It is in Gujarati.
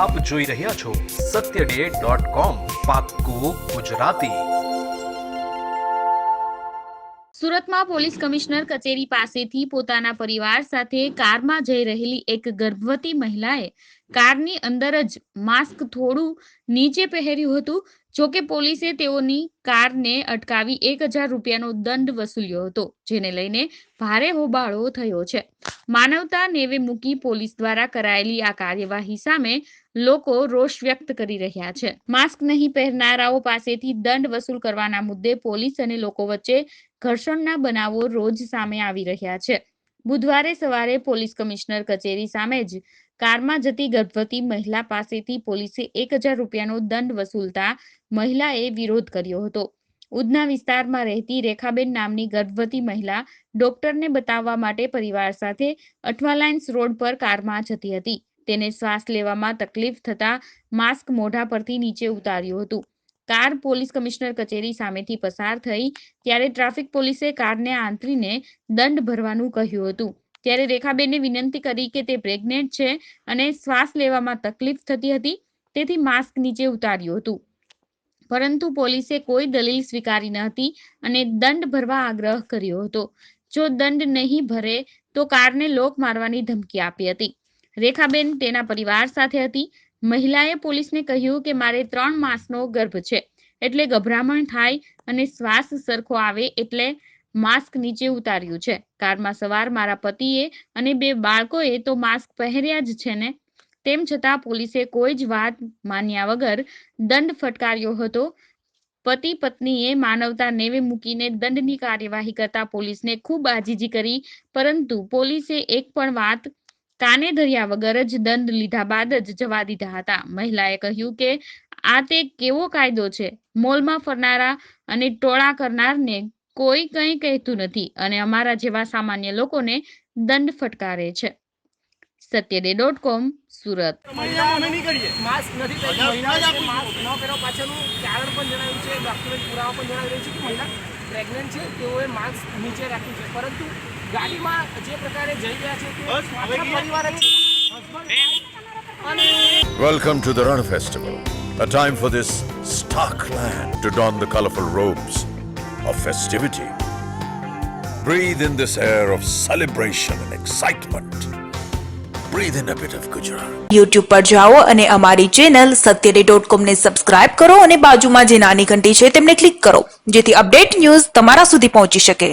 આપ જોઈ રહ્યા છો સત્ય ડે ગુજરાતી. સુરતમાં પોલીસ કમિશનર કચેરી પાસેથી પોતાના પરિવાર સાથે કારમાં જઈ રહેલી એક ગર્ભવતી મહિલાએ કારની અંદર જ માસ્ક થોડું નીચે પહેર્યું હતું. જોકે પોલીસે તેઓની કારને અટકાવી એક હજાર રૂપિયાનો દંડ વસૂલ્યો હતો, જેને લઈને ભારે હોબાળો થયો છે. માનવતા નેવે મૂકી પોલીસ દ્વારા કરાયેલી આ કાર્યવાહી સામે લોકો રોષ વ્યક્ત કરી રહ્યા છે. માસ્ક નહીં પહેરનારાઓ પાસેથી દંડ વસૂલ કરવાના મુદ્દે પોલીસ અને લોકો વચ્ચે ઘર્ષણના બનાવો રોજ સામે આવી રહ્યા છે. બુધવારે સવારે પોલીસ કમિશનર કચેરી સામે જ કારમાં જતી ગર્ભવતી મહિલા પાસેથી પોલીસે એક હજાર રૂપિયાનો દંડ વસૂલતા મહિલાએ વિરોધ કર્યો હતો. ઉધના વિસ્તારમાં રહેતી રેખાબેન નામની ગર્ભવતી મહિલા ડોક્ટરને બતાવવા માટે પરિવાર સાથે અઠવાલાઇન્સ રોડ પર કારમાં જતી હતી. તેને શ્વાસ લેવામાં તકલીફ થતા માસ્ક મોઢા પરથી નીચે ઉતાર્યું હતું. કાર પોલીસ કમિશનર કચેરી સામેથી પસાર થઈ ત્યારે ટ્રાફિક પોલીસે કારને આંતરીને દંડ ભરવાનું કહ્યું હતું. ત્યારે રેખાબેને વિનંતી કરી કે તે પ્રેગ્નેન્ટ છે અને શ્વાસ લેવામાં તકલીફ થતી હતી, તેથી માસ્ક નીચે ઉતાર્યું હતું. પરંતુ પોલીસે કોઈ દલીલ સ્વીકારી ન હતી અને દંડ ભરવા આગ્રહ કર્યો હતો. જો દંડ નહીં ભરે તો કારને લોક મારવાની ધમકી આપી હતી. રેખાબેન તેના પરિવાર સાથે હતી મહિલાએ પોલીસને કહ્યું કે મારે ત્રણ માસનો ગર્ભ છે, એટલે ગભરામણ થાય અને શ્વાસ સરખો આવે એટલે માસ્ક નીચે ઉતાર્યું છે. કારમાં સવાર મારા પતિએ અને બે બાળકોએ તો માસ્ક પહેર્યા જ છે ને? તેમ છતાં પોલીસે કોઈ જ વાત માન્યા વગર દંડ ફટકાર્યો હતો. પતિ પત્નીએ માનવતા નેવે મૂકીને દંડની કાર્યવાહી કરતા પોલીસને ખૂબ આજીજી કરી, પરંતુ પોલીસે એક પણ વાત કાને ધર્યા વગર જ દંડ લીધા બાદ જ જવા દીધા હતા. મહિલાએ કહ્યું કે આ તે કેવો કાયદો છે? મોલમાં ફરનારા અને ટોળા કરનારને કોઈ કંઈ કહેતું નથી અને અમારા જેવા સામાન્ય લોકોને દંડ ફટકારે છે. સત્યડે ડોટ કોમ સુરત. મહિલા અમે નહીં કરીએ માસ્ક નથી પહેરી. મહિલાએ માસ્ક ન પહેરવા પાછળનું કારણ પણ જણાવ્યું છે. ડોક્યુમેન્ટ પુરાવા પણ જણાવી છે કે મહિલા પ્રેગ્નન્ટ છે. તેઓએ માસ્ક નીચે રાખ્યું છે. પરંતુ ગાડીમાં જે પ્રકારે જઈ રહ્યા છે તે આખા પરિવાર જ છે Welcome to the Run Festival, a time for this stark land to don the colorful robes of festivity. Breathe in this air of celebration and excitement. Breathe in a bit of Gujarat. YouTube પર જાઓ અને અમારી ચેનલ સત્યડે ડોટ કોમને સબસ્ક્રાઇબ કરો અને બાજુમાં જે નાની ઘંટી છે તેમને ક્લિક કરો જેથી અપડેટ ન્યૂઝ તમારા સુધી પહોંચી શકે